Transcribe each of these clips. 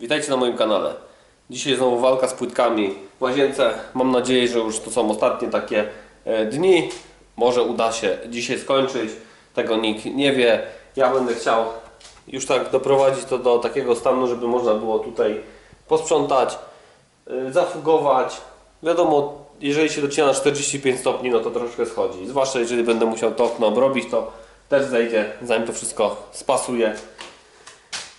Witajcie na moim kanale. Dzisiaj znowu walka z płytkami w łazience. Mam nadzieję, że już to są ostatnie takie e, dni. Może uda się dzisiaj skończyć. Tego nikt nie wie. Ja będę chciał już tak doprowadzić to do takiego stanu, żeby można było tutaj posprzątać, e, zafugować. Wiadomo, jeżeli się docina na 45 stopni, no to troszkę schodzi. Zwłaszcza jeżeli będę musiał to okno obrobić, to też zejdzie, zanim to wszystko spasuje.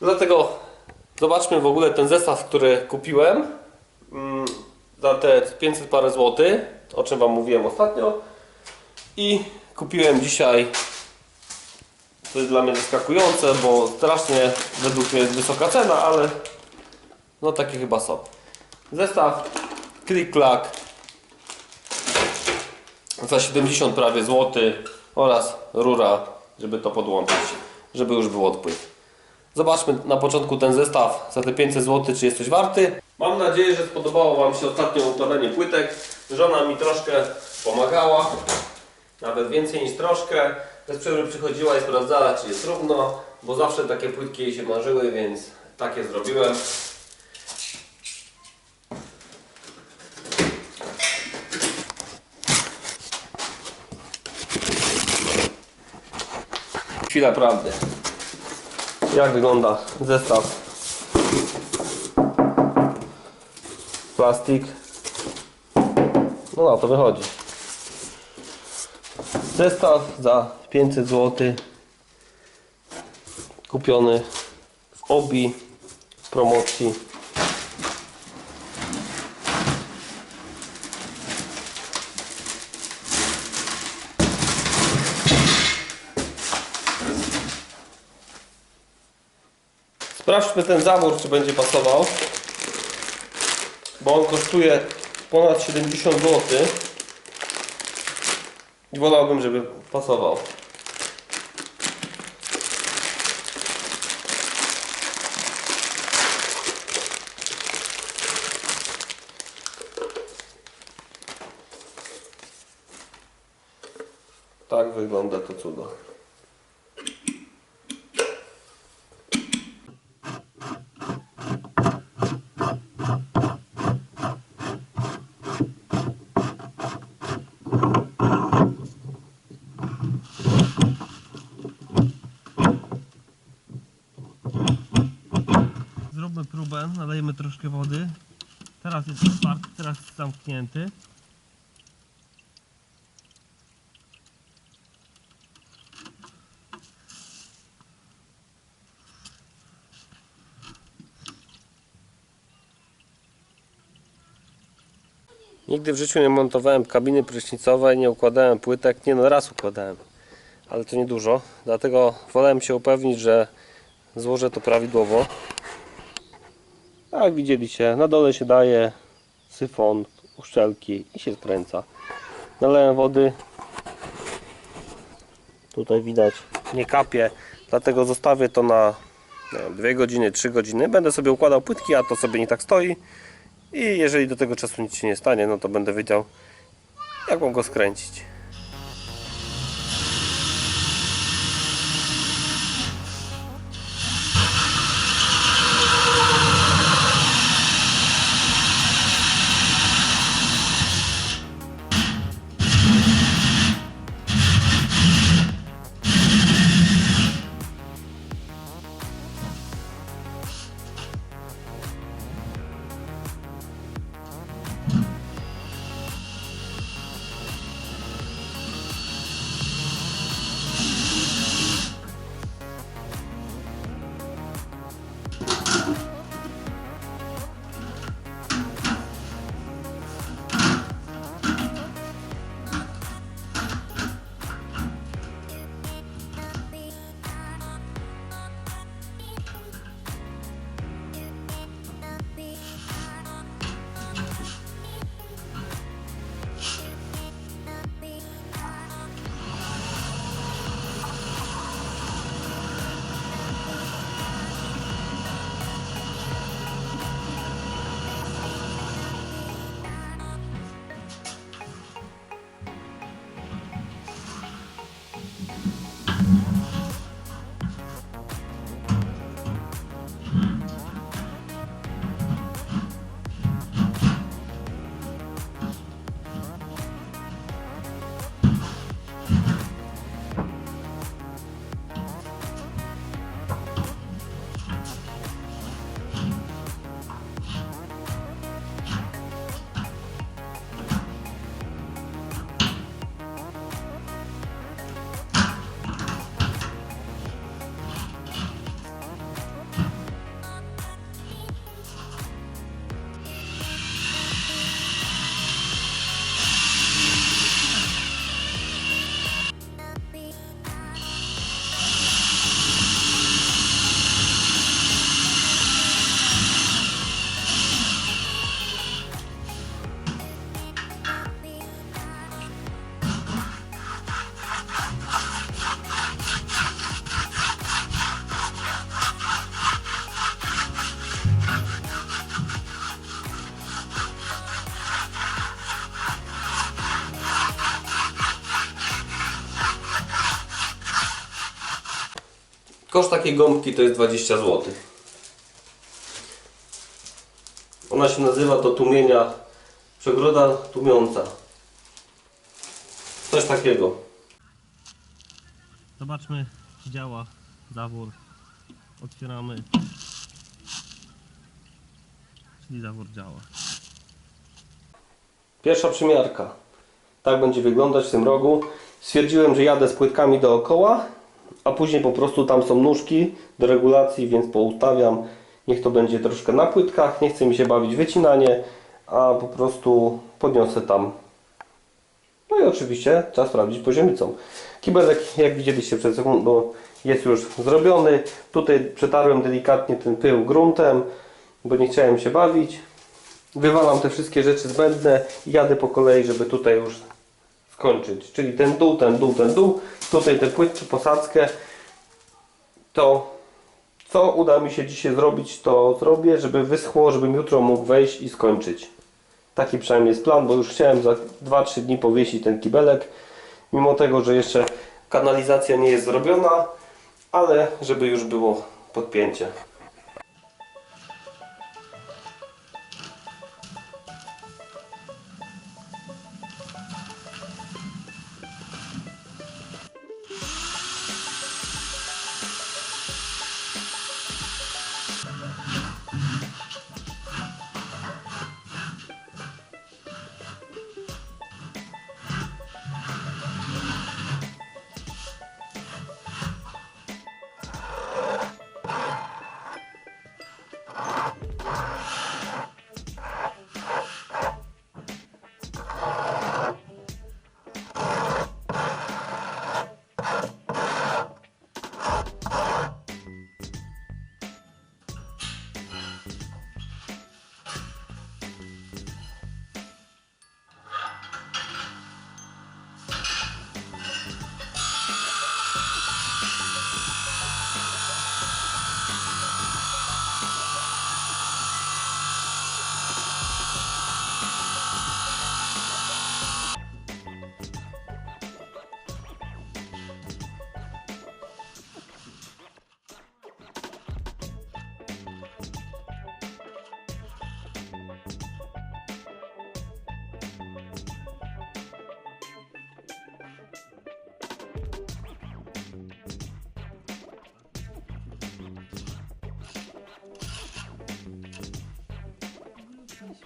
Dlatego zobaczmy w ogóle ten zestaw, który kupiłem mm, za te 500 parę złotych, o czym Wam mówiłem ostatnio. I kupiłem dzisiaj, to jest dla mnie zaskakujące, bo strasznie według mnie jest wysoka cena, ale no takie chyba są. Zestaw Click-Clack za 70 prawie złoty oraz rura, żeby to podłączyć, żeby już był odpływ. Zobaczmy na początku ten zestaw za te 500 zł, czy jest coś warty. Mam nadzieję, że spodobało Wam się ostatnio układanie płytek. Żona mi troszkę pomagała, nawet więcej niż troszkę. Bez przerwy przychodziła i sprawdzała, czy jest równo, bo zawsze takie płytki jej się marzyły, więc takie zrobiłem. Chwila prawdy. Jak wygląda zestaw? Plastik. No na to wychodzi. Zestaw za 500 zł. Kupiony w Obi promocji. Sprawdźmy ten zawór, czy będzie pasował. Bo on kosztuje ponad 70 zł. I wolałbym, żeby pasował. Tak wygląda to cudo. Próbę, nalejemy troszkę wody. Teraz jest otwarty, teraz jest zamknięty. Nigdy w życiu nie montowałem kabiny prysznicowej, nie układałem płytek. Nie no, raz układałem, ale to niedużo. Dlatego wolałem się upewnić, że złożę to prawidłowo. Jak widzieliście, na dole się daje syfon, uszczelki i się skręca. Nalałem wody. Tutaj widać, nie kapie, dlatego zostawię to na 2 godziny, 3 godziny. Będę sobie układał płytki, a to sobie nie tak stoi. I jeżeli do tego czasu nic się nie stanie, no to będę wiedział, jak mam go skręcić. Koszt takiej gąbki to jest 20 zł. Ona się nazywa do tłumienia przegroda tłumiąca. Coś takiego. Zobaczmy, czy działa zawór. Otwieramy. Czyli zawór działa. Pierwsza przymiarka. Tak będzie wyglądać w tym rogu. Stwierdziłem, że jadę z płytkami dookoła, a później po prostu tam są nóżki do regulacji, więc poustawiam. Niech to będzie troszkę na płytkach. Nie chce mi się bawić wycinanie, a po prostu podniosę tam. No i oczywiście trzeba sprawdzić poziomicą. Kibelek, jak widzieliście przed sekundą, jest już zrobiony. Tutaj przetarłem delikatnie ten pył gruntem, bo nie chciałem się bawić. Wywalam te wszystkie rzeczy zbędne i jadę po kolei, żeby tutaj już skończyć. Czyli ten dół, ten dół, ten dół. Tutaj te płytki, posadzkę. To co uda mi się dzisiaj zrobić, to zrobię, żeby wyschło, żebym jutro mógł wejść i skończyć. Taki przynajmniej jest plan, bo już chciałem za 2-3 dni powiesić ten kibelek. Mimo tego, że jeszcze kanalizacja nie jest zrobiona, ale żeby już było podpięcie.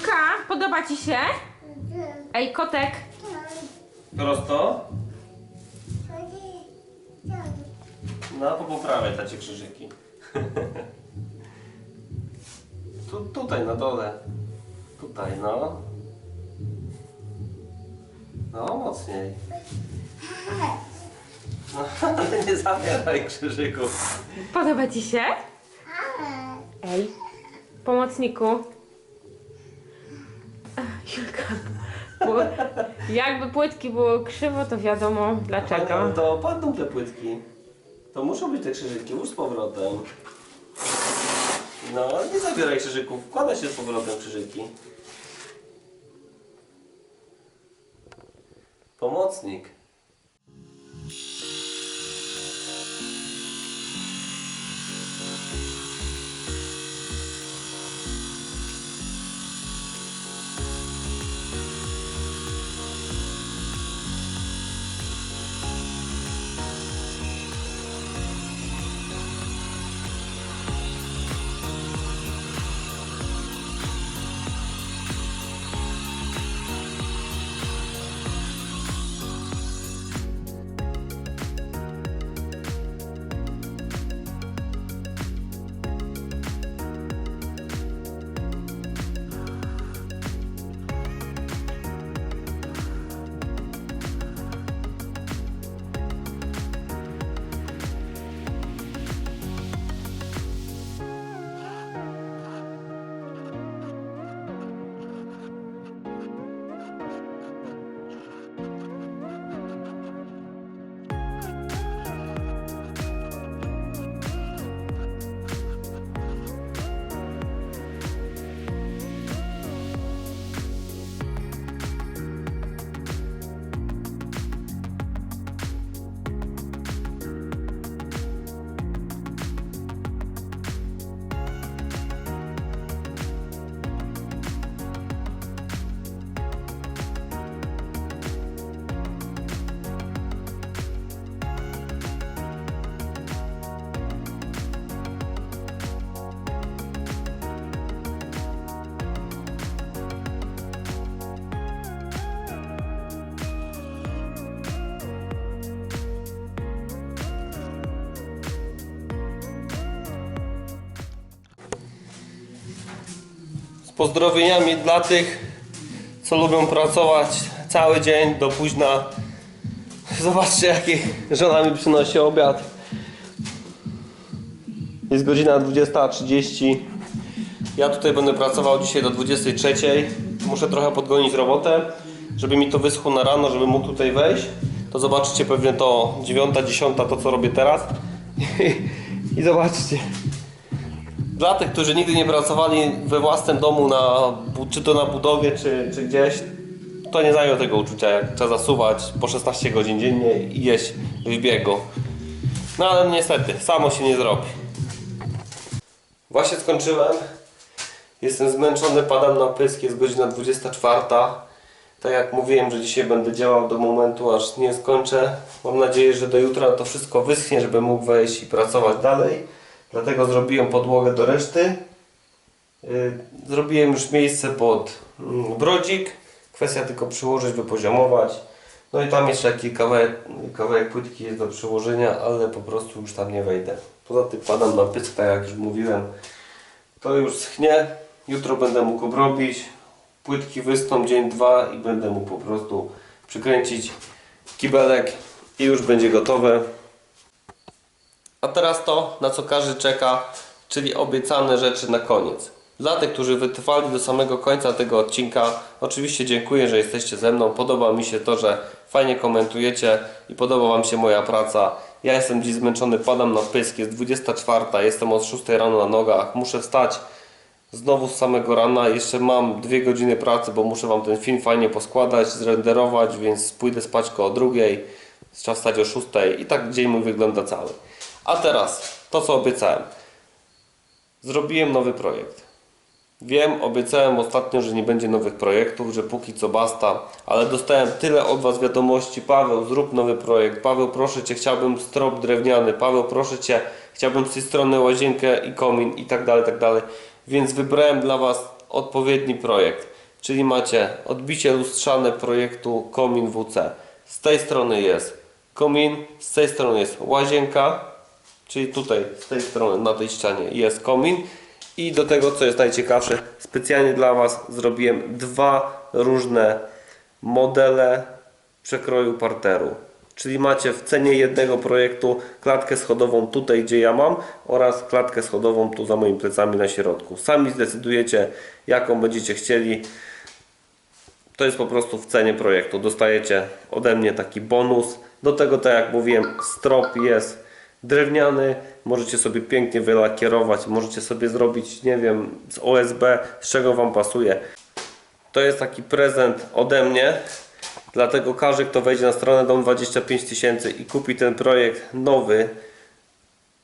Julka, podoba ci się? Ej, kotek. Prosto. No to poprawię tacie krzyżyki. tu, tutaj na dole. Tutaj no. No mocniej. No, ale nie zabieraj krzyżyków. Podoba ci się? Ej, pomocniku. Ach, Julka, Bo jakby płytki były krzywo, to wiadomo Ale dlaczego. to padną te płytki. To muszą być te krzyżyki, już z powrotem. No, nie zabieraj krzyżyków, wkłada się z powrotem krzyżyki. Pomocnik. Pozdrowieniami dla tych, co lubią pracować cały dzień do późna. Zobaczcie, jaki żona mi przynosi obiad. Jest godzina 20.30. Ja tutaj będę pracował dzisiaj do 23.00. Muszę trochę podgonić robotę, żeby mi to wyschło na rano, żeby mógł tutaj wejść. To zobaczycie pewnie to 9, 10, to co robię teraz. I zobaczcie. Dla tych, którzy nigdy nie pracowali we własnym domu, na, czy to na budowie, czy, czy gdzieś, to nie znają tego uczucia, jak trzeba zasuwać po 16 godzin dziennie i jeść w biegu. No ale niestety, samo się nie zrobi. Właśnie skończyłem. Jestem zmęczony, padam na pysk, jest godzina 24. Tak jak mówiłem, że dzisiaj będę działał do momentu, aż nie skończę. Mam nadzieję, że do jutra to wszystko wyschnie, żebym mógł wejść i pracować dalej. Dlatego zrobiłem podłogę do reszty. Yy, Zrobiłem już miejsce pod mm, brodzik. Kwestia tylko przyłożyć, wypoziomować. No i tam jeszcze jakiś kawałek, kawałek płytki jest do przyłożenia, ale po prostu już tam nie wejdę. Poza tym padam na pysk, tak jak już mówiłem. To już schnie. Jutro będę mógł obrobić. Płytki wysną dzień, dwa i będę mógł po prostu przykręcić kibelek i już będzie gotowe. A teraz to, na co każdy czeka, czyli obiecane rzeczy na koniec. Dla tych, którzy wytrwali do samego końca tego odcinka, oczywiście dziękuję, że jesteście ze mną. Podoba mi się to, że fajnie komentujecie i podoba Wam się moja praca. Ja jestem dziś zmęczony, padam na pysk, jest 24, jestem od 6 rano na nogach, muszę wstać znowu z samego rana. Jeszcze mam dwie godziny pracy, bo muszę Wam ten film fajnie poskładać, zrenderować, więc pójdę spać koło drugiej, trzeba wstać o 6 i tak dzień mój wygląda cały. A teraz to, co obiecałem. Zrobiłem nowy projekt. Wiem, obiecałem ostatnio, że nie będzie nowych projektów, że póki co basta, ale dostałem tyle od Was wiadomości. Paweł, zrób nowy projekt. Paweł, proszę Cię, chciałbym strop drewniany. Paweł, proszę Cię, chciałbym z tej strony łazienkę i komin i tak dalej, tak dalej. Więc wybrałem dla Was odpowiedni projekt. Czyli macie odbicie lustrzane projektu Komin WC. Z tej strony jest komin, z tej strony jest łazienka, Czyli tutaj, z tej strony, na tej ścianie jest komin. I do tego, co jest najciekawsze, specjalnie dla Was zrobiłem dwa różne modele przekroju parteru. Czyli macie w cenie jednego projektu klatkę schodową tutaj, gdzie ja mam oraz klatkę schodową tu za moimi plecami na środku. Sami zdecydujecie, jaką będziecie chcieli. To jest po prostu w cenie projektu. Dostajecie ode mnie taki bonus. Do tego, tak jak mówiłem, strop jest drewniany. Możecie sobie pięknie wylakierować. Możecie sobie zrobić, nie wiem, z OSB, z czego Wam pasuje. To jest taki prezent ode mnie. Dlatego każdy, kto wejdzie na stronę Dom 25 tysięcy i kupi ten projekt nowy,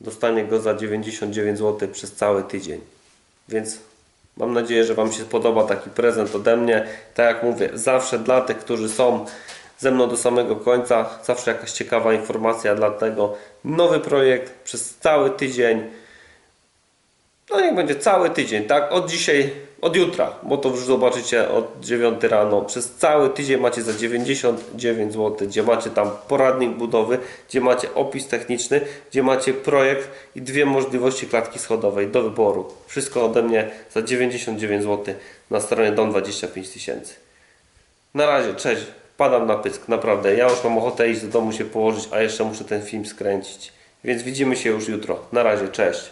dostanie go za 99 zł przez cały tydzień. Więc mam nadzieję, że Wam się podoba taki prezent ode mnie. Tak jak mówię, zawsze dla tych, którzy są ze mną do samego końca, zawsze jakaś ciekawa informacja, dlatego nowy projekt przez cały tydzień. No niech będzie cały tydzień, tak? Od dzisiaj, od jutra, bo to już zobaczycie od 9 rano. Przez cały tydzień macie za 99 zł, gdzie macie tam poradnik budowy, gdzie macie opis techniczny, gdzie macie projekt i dwie możliwości klatki schodowej do wyboru. Wszystko ode mnie za 99 zł na stronie Dom 25 tysięcy. Na razie, cześć. Padam na pysk, naprawdę. Ja już mam ochotę iść do domu się położyć, a jeszcze muszę ten film skręcić. Więc widzimy się już jutro. Na razie, cześć.